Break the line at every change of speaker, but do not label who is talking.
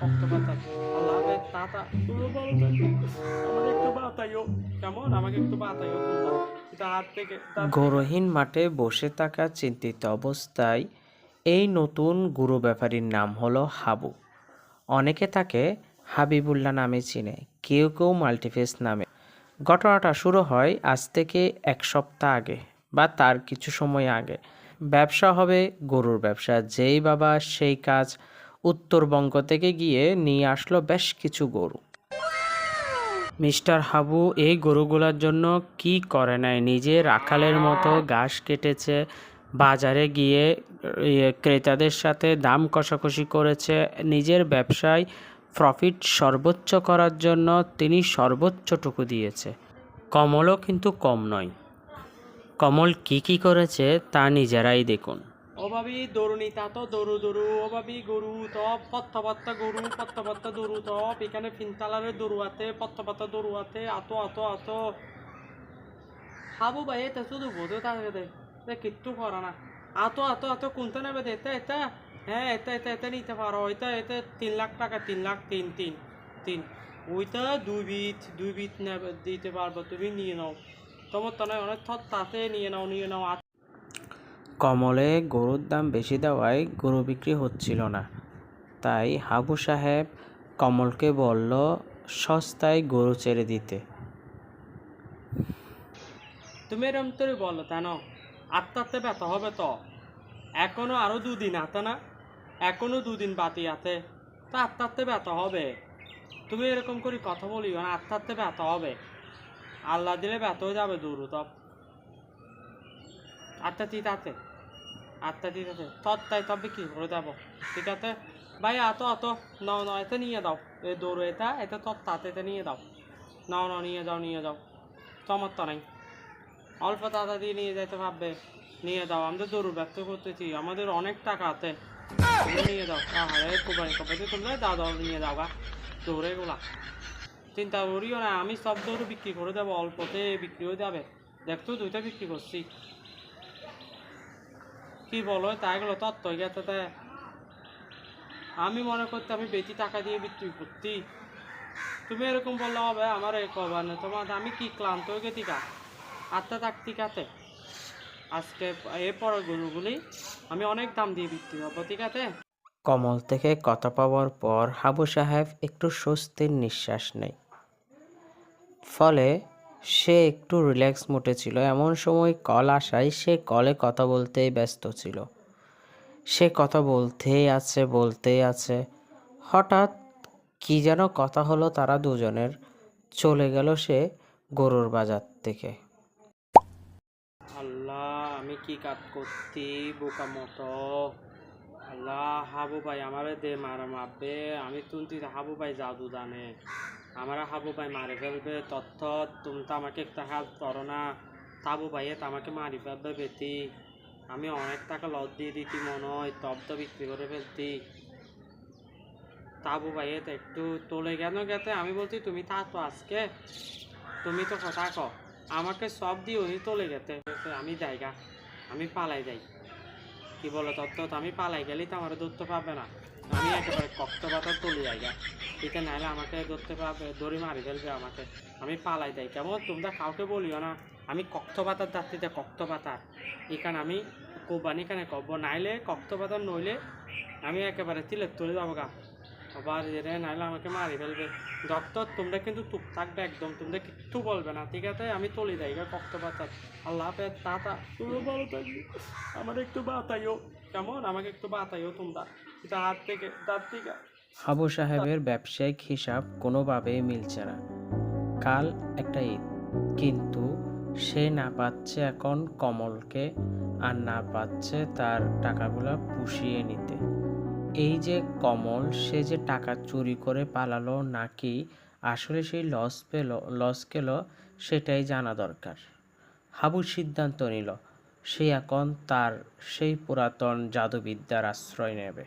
বাতাস আল্লাহ তুমি ভালো আমাকে একটু কেমন? আমাকে একটু
গরুহীন মাঠে বসে থাকা চিন্তিত অবস্থায় এই নতুন গুরু ব্যাপারীর নাম হলো হাবু। অনেকে তাকে হাবিবুল্লাহ নামে চিনে, কেউ কেউ মাল্টিফেস নামে। ঘটনাটা শুরু হয় আজ থেকে এক সপ্তাহ আগে বা তার কিছু সময় আগে। ব্যবসা হবে গরুর ব্যবসা, যেই বাবা সেই কাজ উত্তরবঙ্গ থেকে গিয়ে নিয়ে আসলো বেশ কিছু গরু। মিস্টার হাবু, এই গরুগুলোর জন্য কি করে নাই? নিজে রাখালের মতো ঘাস কেটেছে, বাজারে গিয়ে ক্রেতাদের সাথে দাম কষাকষি করেছে, নিজের ব্যবসায় প্রফিট সর্বোচ্চ করার জন্য তিনি সর্বোচ্চটুকু দিয়েছে। কমলও কিন্তু কম নয়। কমল কি কি করেছে তা নিজেরাই দেখুন।
অভাবী দরুনি তা দরু দরু, অভাবী গরু তপ পত্ত পত্তা গরু পত্ত পত্তা দরু তপ এখানে ফিনতালারে দরু আতে পত্ত পত্তা দরু আতে, আতো আতো হাবু ভাই এটা শুধু বোধে থাকে দে কিচ্ছু করে না। আতো আতো আতো কোনটা নেবে এটা এটা হ্যাঁ এটা এটা এটা নিতে পারো। এটা এটা তিন লাখ টাকা, তিন লাখ, তিন তিন তিন। ওইটা দুই বিট দুই বিট দিতে পারব, তুমি নিয়ে নাও। তোমার তো নয়, অনেক থর তাতে নিয়ে নাও নিয়ে নাও।
কমলে গরুর দাম বেশি দেওয়ায় গরু বিক্রি হচ্ছিল না। তাই হাবু সাহেব কমলকে বলল, সস্তায় গরু ছেড়ে দিতে।
তুমি এরম বলো তা না আস্তে আস্তে ব্যথা হবে তো? এখনও আরও দুদিন আছে না? এখনও দুদিন বাতি আছে। তা আস্তে ব্যথা হবে? তুমি এরকম করে কথা বলিও না আস্তে ব্যথা হবে। আল্লাহ দিলে ব্যথা হয়ে যাবে দূর তো আচ্ছা ঠিক আছে। আচ্ছা ঠিক আছে তত তাই তবে বিক্রি করে যাব ঠিক আছে? ভাই, আতো অত নাও নাও এটা নিয়ে দাও। এই দৌড় এটা এটা তত তাতে এটা নিয়ে দাও। নাও নাও, নিয়ে যাও নিয়ে যাও। চমৎকার নাই। অল্প টাকা দিয়ে নিয়ে যেতে ভাববে। নিয়ে দাও আমাদের দৌড় ব্যক্ত করতেছি। আমাদের অনেক টাকা আছে। নিয়ে যাও। আরে কোরবানি কপাতে তোমরা দাও দাও, নিয়ে যাও গা। দৌড়ে গুলা। চিন্তা করিও না, আমি সব দৌড় বিক্রি করে দেবো। অল্পতে বিক্রি হয়ে যাবে। দেখতো দুইটা বিক্রি করছি। কি বলো? তাই গেলো তত্ত্ব গেছে আমি মনে করতে আমি বেশি টাকা দিয়ে বিক্রি করছি। তুমি এরকম বললে হবে আমার এই কবার না। তোমার আমি কি ক্লান্ত হয়ে গেছি গা? আত্মা থাক ঠিক আছে আজকে এরপরের গরুগুলি আমি অনেক দাম দিয়ে বিক্রি হব ঠিক আছে?
কমল থেকে কথা পাওয়ার পর হাবু সাহেব একটু স্বস্তির নিঃশ্বাস নেয়। ফলে সে একটু রিল্যাক্স মুডে ছিল। এমন সময় কল আসায় সে কলে কথা বলতেই ব্যস্ত ছিল। সে কথা বলতেই আছে বলতেই আছে। হঠাৎ কি যেন কথা হলো তারা দুজনের। চলে গেল সে গরুর বাজার থেকে।
আল্লাহ, আমি কি কাজ করছি বোকা মতো? আল্লাহ হাবু ভাই আমারে দে, মারা মাপবে। আমি শুনছি হাবু ভাই জাদু জানে আমার হাবু ভাই মারে ফেলবে, তথ্য তুমি তো আমাকে একটা হেল্প করো না। হাবু ভাইয়ে তো আমাকে মারি ফেলবে বেতি আমি অনেক টাকা লস দিয়ে দিতি মনে হয়, তব তো বিক্রি করে ফেলতি। তাবু ভাইয়ে তো একটু তোলে কেন গেতে? আমি বলছি, তুমি থাকো আজকে। তুমি তো কথা কও আমাকে সব দিয়ে উনি তোলে গেতে। আমি জায়গা, আমি পালাই যাই। কি বলো তত্ত্ব তো আমি পালাই গেলেই তো আমার ধরতে পাবে না। আমি একেবারে কক্ত পাতা তুলে জায়গা এটা নাহলে আমাকে ধরতে পারবে দড়ি মারি ফেলবে আমাকে। আমি পালাই যাই। কেমন? তোমরা কাউকে বলিও না। আমি কক্ত পাতার যাত্রীতে কক্ত পাতার এখানে আমি কোরবানি এখানে কব নাইলে কক্ত পাতার নইলে আমি একেবারে তিলের তুলে যাব গা আবার এরে নাইলে আমাকে মারি ফেলবে। ডক্টর, তোমরা কিন্তু চুপ থাকবে একদম। তোমরা কিচ্ছু বলবে না, ঠিক আছে? আমি চলে যাই গা কক্ত পাতার আল্লাহ হাফেজ, টাটা। তুমি ভালো থাকবে। আমার একটু বাতাইও। কেমন? আমাকে একটু বাতাইও তোমরা। হাত থেকে, দাঁত থেকে।
হাবু সাহেবের ব্যবসায়িক হিসাব কোনোভাবেই মিলছে না। কাল একটা ঈদ, কিন্তু সে না পাচ্ছে এখন কমলকে আর না পাচ্ছে তার টাকাগুলো পুষিয়ে নিতে। এই যে কমল, সে যে টাকা চুরি করে পালালো নাকি আসলে সেই লস পেল লস গেল সেটাই জানা দরকার। হাবু সিদ্ধান্ত নিল, সে এখন তার সেই পুরাতন জাদুবিদ্যার আশ্রয় নেবে।